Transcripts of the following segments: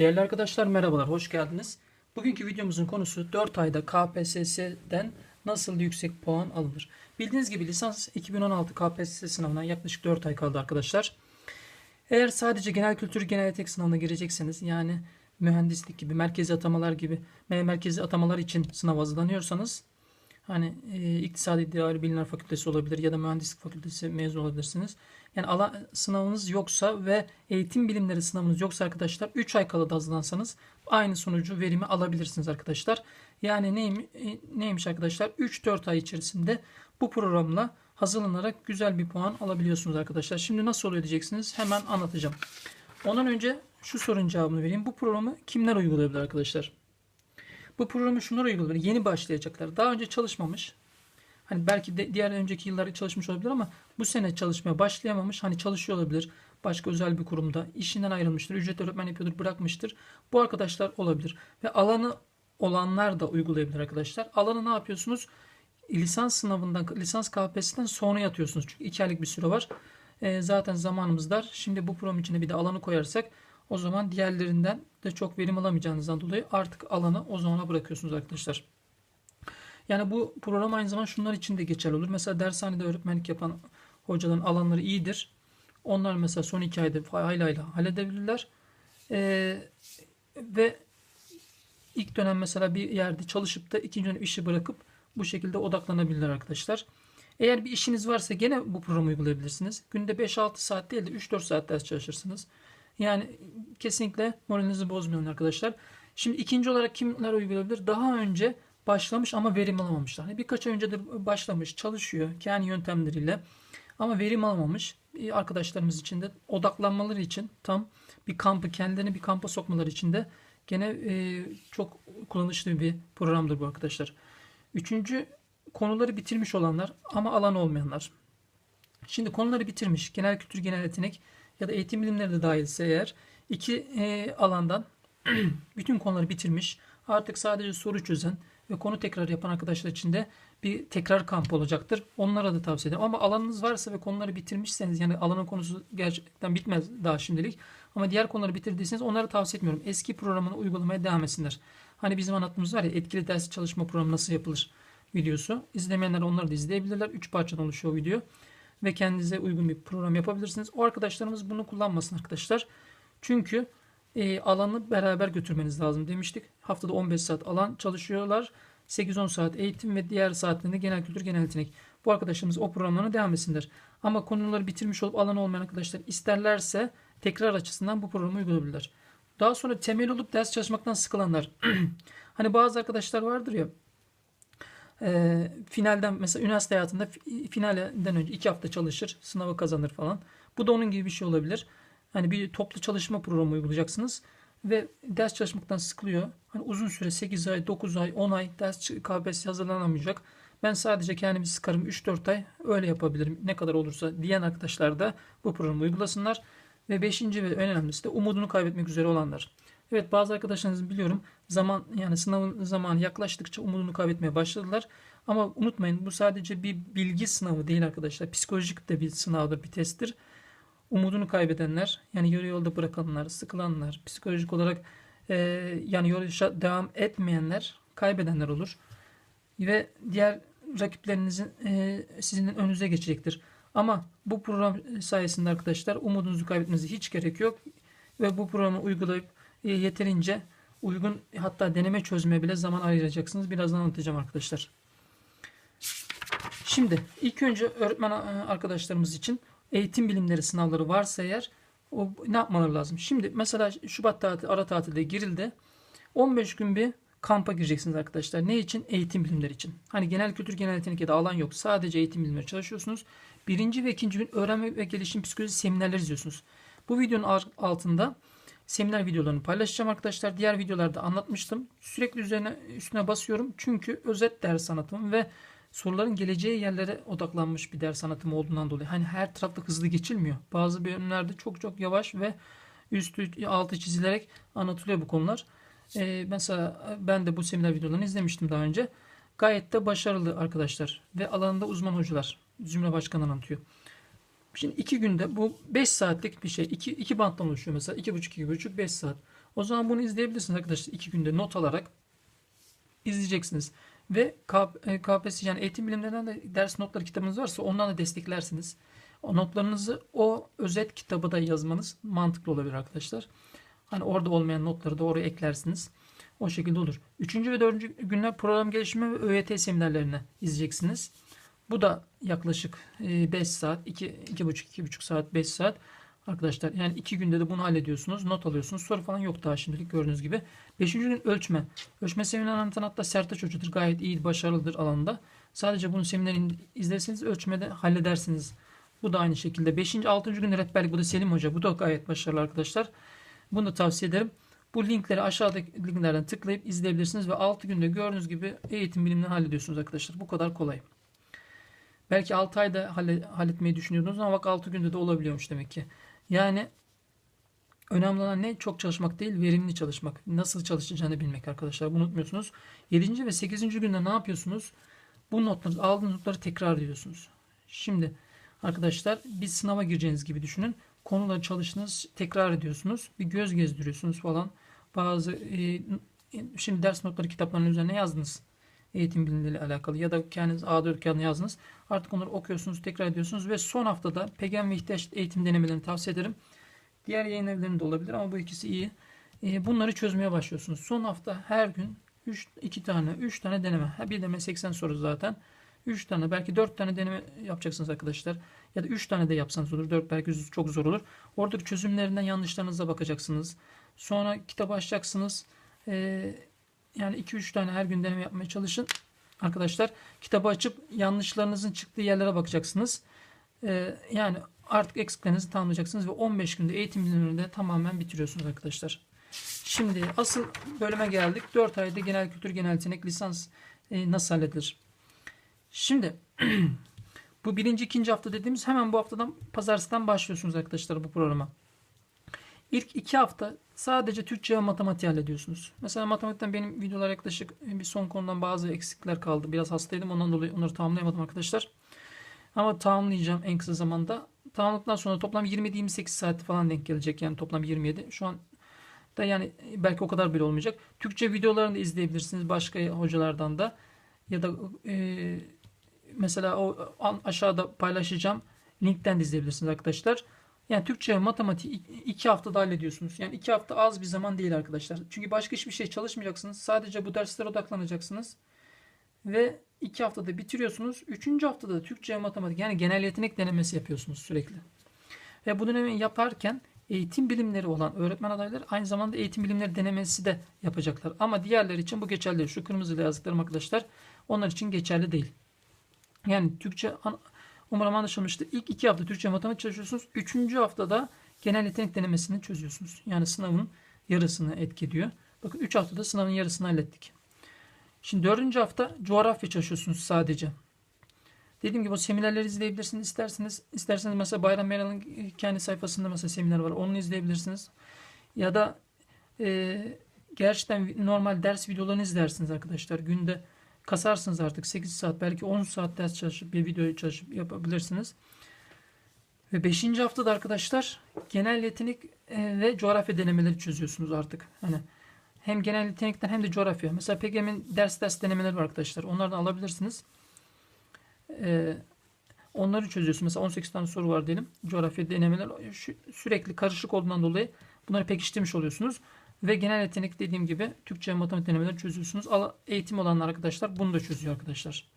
Değerli arkadaşlar merhabalar, hoş geldiniz. Bugünkü videomuzun konusu 4 ayda KPSS'den nasıl yüksek puan alınır? Bildiğiniz gibi lisans 2016 KPSS sınavına yaklaşık 4 ay kaldı arkadaşlar. Eğer sadece genel kültür genel etik sınavına girecekseniz yani mühendislik gibi, merkezi atamalar gibi me- merkezi atamalar için sınav hazırlanıyorsanız hani e, iktisadi idari bilimler fakültesi olabilir ya da mühendislik fakültesi mezun olabilirsiniz. Yani alan sınavınız yoksa ve eğitim bilimleri sınavınız yoksa arkadaşlar 3 ay kala da hazırlansanız aynı sonucu verimi alabilirsiniz arkadaşlar. Yani neymiş, neymiş arkadaşlar 3-4 ay içerisinde bu programla hazırlanarak güzel bir puan alabiliyorsunuz arkadaşlar. Şimdi nasıl oluyor diyeceksiniz hemen anlatacağım. Ondan önce şu sorunun cevabını vereyim. Bu programı kimler uygulayabilir arkadaşlar? Bu programı şunlar uygulayabilir. Yeni başlayacaklar. Daha önce çalışmamış. Hani belki de diğer önceki yıllarda çalışmış olabilir ama bu sene çalışmaya başlayamamış. Hani çalışıyor olabilir. Başka özel bir kurumda. işinden ayrılmıştır. Ücret öğretmen yapıyordur. Bırakmıştır. Bu arkadaşlar olabilir. Ve alanı olanlar da uygulayabilir arkadaşlar. Alanı ne yapıyorsunuz? Lisans sınavından, lisans KPSS'den sonra yatıyorsunuz. Çünkü iki aylık bir süre var. Ee, zaten zamanımız dar. Şimdi bu program içine bir de alanı koyarsak o zaman diğerlerinden de çok verim alamayacağınızdan dolayı artık alanı o zamana bırakıyorsunuz arkadaşlar. Yani bu program aynı zamanda şunlar için de geçerli olur. Mesela dershanede öğretmenlik yapan hocaların alanları iyidir. Onlar mesela son iki ayda hayli halledebilirler. Ee, ve ilk dönem mesela bir yerde çalışıp da ikinci dönem işi bırakıp bu şekilde odaklanabilirler arkadaşlar. Eğer bir işiniz varsa gene bu programı uygulayabilirsiniz. Günde 5-6 saat değil de 3-4 saat ders çalışırsınız. Yani kesinlikle moralinizi bozmayın arkadaşlar. Şimdi ikinci olarak kimler uygulayabilir? Daha önce başlamış ama verim alamamışlar. Hani birkaç ay önce de başlamış, çalışıyor kendi yöntemleriyle ama verim alamamış arkadaşlarımız için de odaklanmaları için tam bir kampı kendilerini bir kampa sokmaları için de gene e, çok kullanışlı bir programdır bu arkadaşlar. Üçüncü konuları bitirmiş olanlar ama alan olmayanlar. Şimdi konuları bitirmiş genel kültür genel yetenek ya da eğitim bilimleri de dahilse eğer iki e, alandan bütün konuları bitirmiş artık sadece soru çözen ve konu tekrar yapan arkadaşlar için de bir tekrar kamp olacaktır. Onlara da tavsiye ederim. Ama alanınız varsa ve konuları bitirmişseniz yani alanın konusu gerçekten bitmez daha şimdilik. Ama diğer konuları bitirdiyseniz onları tavsiye etmiyorum. Eski programını uygulamaya devam etsinler. Hani bizim anlattığımız var ya etkili ders çalışma programı nasıl yapılır videosu. İzlemeyenler onları da izleyebilirler. 3 parçadan oluşuyor video. Ve kendinize uygun bir program yapabilirsiniz. O arkadaşlarımız bunu kullanmasın arkadaşlar. Çünkü e, alanı beraber götürmeniz lazım demiştik. Haftada 15 saat alan çalışıyorlar. 8-10 saat eğitim ve diğer saatlerinde genel kültür, genel yetenek. Bu arkadaşlarımız o programlarına devam etsinler. Ama konuları bitirmiş olup alanı olmayan arkadaşlar isterlerse tekrar açısından bu programı uygulayabilirler. Daha sonra temel olup ders çalışmaktan sıkılanlar. hani bazı arkadaşlar vardır ya e, finalden mesela üniversite hayatında finalden önce iki hafta çalışır, sınavı kazanır falan. Bu da onun gibi bir şey olabilir. Hani bir toplu çalışma programı uygulayacaksınız ve ders çalışmaktan sıkılıyor. Hani uzun süre 8 ay, 9 ay, 10 ay ders KPSS hazırlanamayacak. Ben sadece kendimi sıkarım 3-4 ay öyle yapabilirim ne kadar olursa diyen arkadaşlar da bu programı uygulasınlar. Ve beşinci ve önemlisi de umudunu kaybetmek üzere olanlar. Evet bazı arkadaşlarınızın biliyorum zaman yani sınavın zamanı yaklaştıkça umudunu kaybetmeye başladılar. Ama unutmayın bu sadece bir bilgi sınavı değil arkadaşlar. Psikolojik de bir sınavdır, bir testtir. Umudunu kaybedenler, yani yarı yolda bırakanlar, sıkılanlar, psikolojik olarak e, yani yola devam etmeyenler kaybedenler olur. Ve diğer rakiplerinizin e, sizin önünüze geçecektir. Ama bu program sayesinde arkadaşlar umudunuzu kaybetmenize hiç gerek yok. Ve bu programı uygulayıp yeterince uygun hatta deneme çözmeye bile zaman ayıracaksınız. Birazdan anlatacağım arkadaşlar. Şimdi ilk önce öğretmen arkadaşlarımız için eğitim bilimleri sınavları varsa eğer o ne yapmaları lazım? Şimdi mesela Şubat tatil, ara tatilde girildi. 15 gün bir kampa gireceksiniz arkadaşlar. Ne için? Eğitim bilimleri için. Hani genel kültür, genel yetenek ya da alan yok. Sadece eğitim bilimleri çalışıyorsunuz. Birinci ve ikinci gün öğrenme ve gelişim psikolojisi seminerler izliyorsunuz. Bu videonun altında seminer videolarını paylaşacağım arkadaşlar. Diğer videolarda anlatmıştım. Sürekli üzerine üstüne basıyorum. Çünkü özet ders anlatımı ve soruların geleceği yerlere odaklanmış bir ders anlatımı olduğundan dolayı. Hani her tarafta hızlı geçilmiyor. Bazı bölümlerde çok çok yavaş ve üstü altı çizilerek anlatılıyor bu konular. Ee, mesela ben de bu seminer videolarını izlemiştim daha önce. Gayet de başarılı arkadaşlar ve alanında uzman hocalar. Zümre Başkanı anlatıyor. Şimdi iki günde bu 5 saatlik bir şey. 2 iki banttan oluşuyor mesela. 2,5 2,5 5 saat. O zaman bunu izleyebilirsiniz arkadaşlar. 2 günde not alarak izleyeceksiniz. Ve K- e, KPSS yani eğitim bilimlerinden de ders notları kitabınız varsa ondan da desteklersiniz. O notlarınızı o özet kitabı da yazmanız mantıklı olabilir arkadaşlar. Hani orada olmayan notları da oraya eklersiniz. O şekilde olur. Üçüncü ve dördüncü günler program gelişimi ve ÖYT seminerlerini izleyeceksiniz. Bu da yaklaşık 5 saat, 2 2,5 2,5 saat, 5 saat. Arkadaşlar yani 2 günde de bunu hallediyorsunuz. Not alıyorsunuz. Soru falan yok daha şimdilik gördüğünüz gibi. 5. gün ölçme. Ölçme seminerini anlatan hatta Sertaç Hoca'dır. Gayet iyi, başarılıdır alanda. Sadece bunu seminerini izlerseniz ölçmede halledersiniz. Bu da aynı şekilde. 5. 6. gün rehberlik. Bu da Selim Hoca. Bu da gayet başarılı arkadaşlar. Bunu da tavsiye ederim. Bu linkleri aşağıdaki linklerden tıklayıp izleyebilirsiniz ve 6 günde gördüğünüz gibi eğitim bilimini hallediyorsunuz arkadaşlar. Bu kadar kolay. Belki 6 ayda halle- halletmeyi düşünüyordunuz ama bak 6 günde de olabiliyormuş demek ki. Yani önemli olan ne? Çok çalışmak değil, verimli çalışmak. Nasıl çalışacağını bilmek arkadaşlar. Bunu unutmuyorsunuz. 7. ve 8. günde ne yapıyorsunuz? Bu notları, aldığınız notları tekrar ediyorsunuz. Şimdi arkadaşlar bir sınava gireceğiniz gibi düşünün. Konuları çalıştınız, tekrar ediyorsunuz. Bir göz gezdiriyorsunuz falan. Bazı e, şimdi ders notları kitaplarının üzerine yazdınız. Eğitim bilimleriyle alakalı ya da kendiniz A4 kağıdına yazdınız. Artık onları okuyorsunuz, tekrar ediyorsunuz ve son haftada PGM ve ihtiyaç eğitim denemelerini tavsiye ederim. Diğer yayın evlerinde olabilir ama bu ikisi iyi. E, bunları çözmeye başlıyorsunuz. Son hafta her gün 3 2 tane, 3 tane deneme. Bir deneme 80 soru zaten. 3 tane belki 4 tane deneme yapacaksınız arkadaşlar. Ya da 3 tane de yapsanız olur. 4 belki çok zor olur. Oradaki çözümlerinden yanlışlarınıza bakacaksınız. Sonra kitap açacaksınız. Ee, yani 2-3 tane her gün deneme yapmaya çalışın. Arkadaşlar kitabı açıp yanlışlarınızın çıktığı yerlere bakacaksınız. Ee, yani artık eksiklerinizi tamamlayacaksınız ve 15 günde eğitim bilimlerini de tamamen bitiriyorsunuz arkadaşlar. Şimdi asıl bölüme geldik. 4 ayda genel kültür, genel yetenek, lisans e, nasıl halledilir? Şimdi bu birinci, ikinci hafta dediğimiz hemen bu haftadan pazartesiden başlıyorsunuz arkadaşlar bu programa. İlk iki hafta sadece Türkçe ve matematik hallediyorsunuz. Mesela matematikten benim videolar yaklaşık e, bir son konudan bazı eksikler kaldı. Biraz hastaydım ondan dolayı onları tamamlayamadım arkadaşlar. Ama tamamlayacağım en kısa zamanda. Tamamladıktan sonra toplam 27-28 saat falan denk gelecek. Yani toplam 27. Şu an da yani belki o kadar bile olmayacak. Türkçe videolarını da izleyebilirsiniz başka hocalardan da. Ya da e, mesela o aşağıda paylaşacağım linkten de izleyebilirsiniz arkadaşlar. Yani Türkçe ve matematik iki haftada hallediyorsunuz. Yani iki hafta az bir zaman değil arkadaşlar. Çünkü başka hiçbir şey çalışmayacaksınız. Sadece bu derslere odaklanacaksınız. Ve iki haftada bitiriyorsunuz. Üçüncü haftada da Türkçe ve matematik yani genel yetenek denemesi yapıyorsunuz sürekli. Ve bu denemeyi yaparken eğitim bilimleri olan öğretmen adayları aynı zamanda eğitim bilimleri denemesi de yapacaklar. Ama diğerleri için bu geçerli. Şu kırmızıyla yazdıklarım arkadaşlar onlar için geçerli değil. Yani Türkçe umarım anlaşılmıştır. İlk iki hafta Türkçe matematik çalışıyorsunuz. Üçüncü haftada genel yetenek denemesini çözüyorsunuz. Yani sınavın yarısını etki ediyor. Bakın üç haftada sınavın yarısını hallettik. Şimdi dördüncü hafta coğrafya çalışıyorsunuz sadece. Dediğim gibi o seminerleri izleyebilirsiniz isterseniz. İsterseniz mesela Bayram Meyral'ın kendi sayfasında mesela seminer var. Onu izleyebilirsiniz. Ya da e, gerçekten normal ders videolarını izlersiniz arkadaşlar. Günde kasarsınız artık 8 saat belki 10 saat ders çalışıp bir video çalışıp yapabilirsiniz. Ve 5. haftada arkadaşlar genel yetenek ve coğrafya denemeleri çözüyorsunuz artık. Hani hem genel yetenekten hem de coğrafya. Mesela PGM'in ders ders denemeleri var arkadaşlar. Onlardan alabilirsiniz. Ee, onları çözüyorsunuz. Mesela 18 tane soru var diyelim. Coğrafya denemeler sürekli karışık olduğundan dolayı bunları pekiştirmiş oluyorsunuz. Ve genel yetenek dediğim gibi Türkçe matematik denemeleri çözüyorsunuz. Eğitim olanlar arkadaşlar bunu da çözüyor arkadaşlar.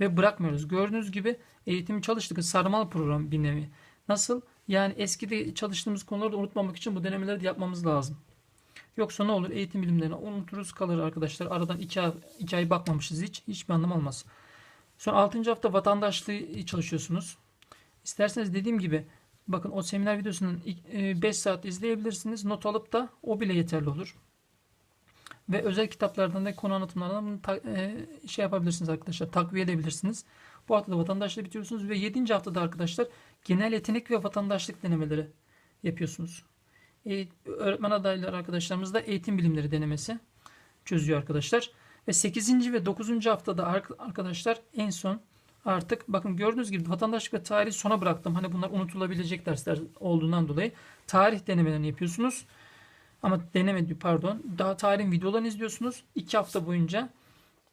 Ve bırakmıyoruz. Gördüğünüz gibi eğitimi çalıştık. Sarmal program bir nevi. Nasıl? Yani eskide çalıştığımız konuları da unutmamak için bu denemeleri de yapmamız lazım. Yoksa ne olur? Eğitim bilimlerini unuturuz kalır arkadaşlar. Aradan iki ay, iki ay bakmamışız hiç. Hiçbir anlam olmaz. Sonra 6. hafta vatandaşlığı çalışıyorsunuz. İsterseniz dediğim gibi bakın o seminer videosunun 5 e, saat izleyebilirsiniz. Not alıp da o bile yeterli olur. Ve özel kitaplardan da konu anlatımlarından bunu ta, e, şey yapabilirsiniz arkadaşlar. Takviye edebilirsiniz. Bu haftada vatandaşlığı bitiriyorsunuz ve 7. haftada arkadaşlar genel yetenek ve vatandaşlık denemeleri yapıyorsunuz. E, öğretmen adayları arkadaşlarımız da eğitim bilimleri denemesi çözüyor arkadaşlar. Ve 8. ve 9. haftada arkadaşlar en son Artık bakın gördüğünüz gibi vatandaşlık ve tarihi sona bıraktım. Hani bunlar unutulabilecek dersler olduğundan dolayı tarih denemelerini yapıyorsunuz. Ama deneme pardon. Daha tarihin videolarını izliyorsunuz. 2 hafta boyunca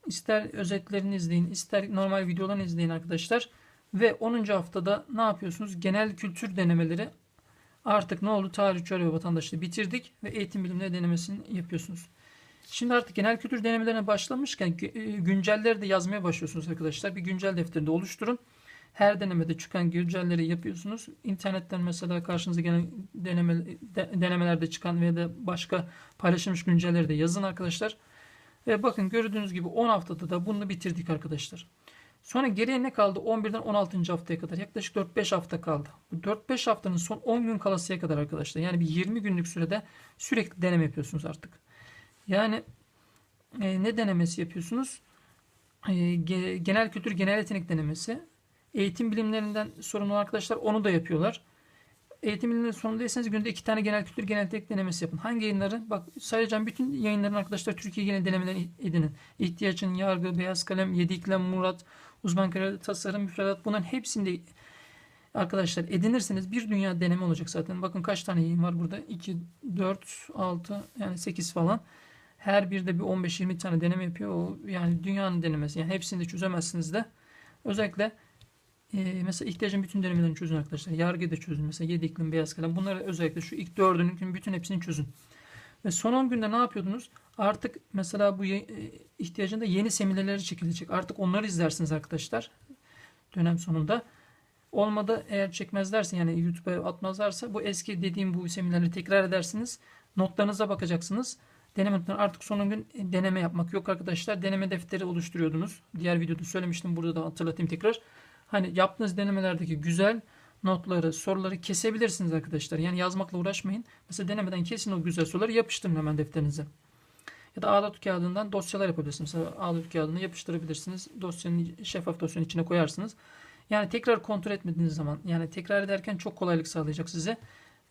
ister özetlerini izleyin, ister normal videolarını izleyin arkadaşlar. Ve 10. haftada ne yapıyorsunuz? Genel kültür denemeleri artık ne oldu? Tarih, coğrafya vatandaşlığı bitirdik ve eğitim bilimleri denemesini yapıyorsunuz. Şimdi artık genel kültür denemelerine başlamışken e, güncelleri de yazmaya başlıyorsunuz arkadaşlar. Bir güncel defterinde oluşturun. Her denemede çıkan güncelleri yapıyorsunuz. İnternetten mesela karşınıza gelen deneme, de, denemelerde çıkan veya da başka paylaşılmış güncelleri de yazın arkadaşlar. Ve bakın gördüğünüz gibi 10 haftada da bunu bitirdik arkadaşlar. Sonra geriye ne kaldı? 11'den 16. haftaya kadar yaklaşık 4-5 hafta kaldı. Bu 4-5 haftanın son 10 gün kalasıya kadar arkadaşlar. Yani bir 20 günlük sürede sürekli deneme yapıyorsunuz artık. Yani e, ne denemesi yapıyorsunuz? E, ge, genel kültür, genel yetenek denemesi. Eğitim bilimlerinden sorumlu arkadaşlar onu da yapıyorlar. Eğitim bilimleri sorumluysanız günde iki tane genel kültür, genel yetenek denemesi yapın. Hangi yayınları? Bak sayacağım bütün yayınların arkadaşlar Türkiye genel denemelerini edinin. İhtiyaçın, yargı, beyaz kalem, yedi iklem, murat, uzman karar, tasarım, müfredat bunların hepsinde arkadaşlar edinirseniz bir dünya deneme olacak zaten. Bakın kaç tane yayın var burada? 2, 4, 6 yani 8 falan. Her bir de bir 15-20 tane deneme yapıyor. O yani dünyanın denemesi. Yani hepsini de çözemezsiniz de. Özellikle e, mesela ihtiyacın bütün denemelerini çözün arkadaşlar. Yargıyı da çözün. Mesela 7 iklim, beyaz kalem. Bunları özellikle şu ilk dördünün bütün hepsini çözün. Ve son 10 günde ne yapıyordunuz? Artık mesela bu e, ihtiyacında yeni seminerleri çekilecek. Artık onları izlersiniz arkadaşlar. Dönem sonunda. Olmadı eğer çekmezlerse yani YouTube'a atmazlarsa bu eski dediğim bu seminerleri tekrar edersiniz. Notlarınıza bakacaksınız. Deneme artık son gün deneme yapmak yok arkadaşlar. Deneme defteri oluşturuyordunuz. Diğer videoda söylemiştim. Burada da hatırlatayım tekrar. Hani yaptığınız denemelerdeki güzel notları, soruları kesebilirsiniz arkadaşlar. Yani yazmakla uğraşmayın. Mesela denemeden kesin o güzel soruları yapıştırın hemen defterinize. Ya da A4 kağıdından dosyalar yapabilirsiniz. Mesela A4 kağıdını yapıştırabilirsiniz. Dosyanın şeffaf dosyanın içine koyarsınız. Yani tekrar kontrol etmediğiniz zaman yani tekrar ederken çok kolaylık sağlayacak size.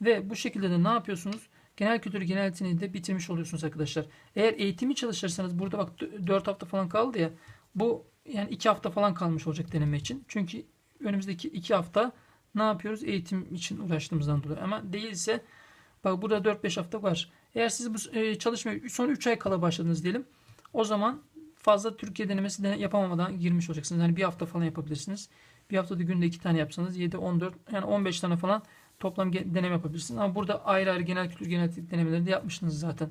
Ve bu şekilde de ne yapıyorsunuz? Genel kültür genel yeteneği de bitirmiş oluyorsunuz arkadaşlar. Eğer eğitimi çalışırsanız burada bak 4 hafta falan kaldı ya. Bu yani 2 hafta falan kalmış olacak deneme için. Çünkü önümüzdeki 2 hafta ne yapıyoruz? Eğitim için uğraştığımızdan dolayı. Ama değilse bak burada 4-5 hafta var. Eğer siz bu e, çalışmaya son 3 ay kala başladınız diyelim. O zaman fazla Türkiye denemesi de yapamamadan girmiş olacaksınız. Yani bir hafta falan yapabilirsiniz. Bir haftada günde 2 tane yapsanız 7, 14 yani 15 tane falan toplam deneme yapabilirsiniz. Ama burada ayrı ayrı genel kültür genel denemeleri de yapmışsınız zaten.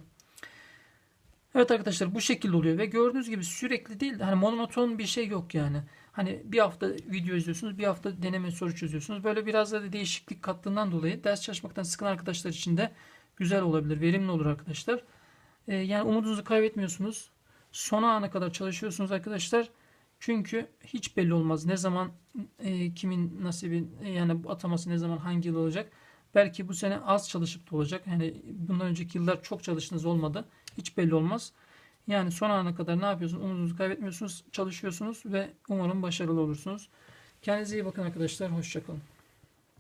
Evet arkadaşlar bu şekilde oluyor ve gördüğünüz gibi sürekli değil de hani monoton bir şey yok yani. Hani bir hafta video izliyorsunuz, bir hafta deneme soru çözüyorsunuz. Böyle biraz da değişiklik kattığından dolayı ders çalışmaktan sıkın arkadaşlar için de güzel olabilir, verimli olur arkadaşlar. Ee, yani umudunuzu kaybetmiyorsunuz. Sona ana kadar çalışıyorsunuz arkadaşlar. Çünkü hiç belli olmaz. Ne zaman e, kimin nasibi e, yani bu ataması ne zaman hangi yıl olacak. Belki bu sene az çalışıp da olacak. Yani bundan önceki yıllar çok çalıştınız olmadı. Hiç belli olmaz. Yani son ana kadar ne yapıyorsunuz? Umudunuzu kaybetmiyorsunuz. Çalışıyorsunuz ve umarım başarılı olursunuz. Kendinize iyi bakın arkadaşlar. Hoşçakalın.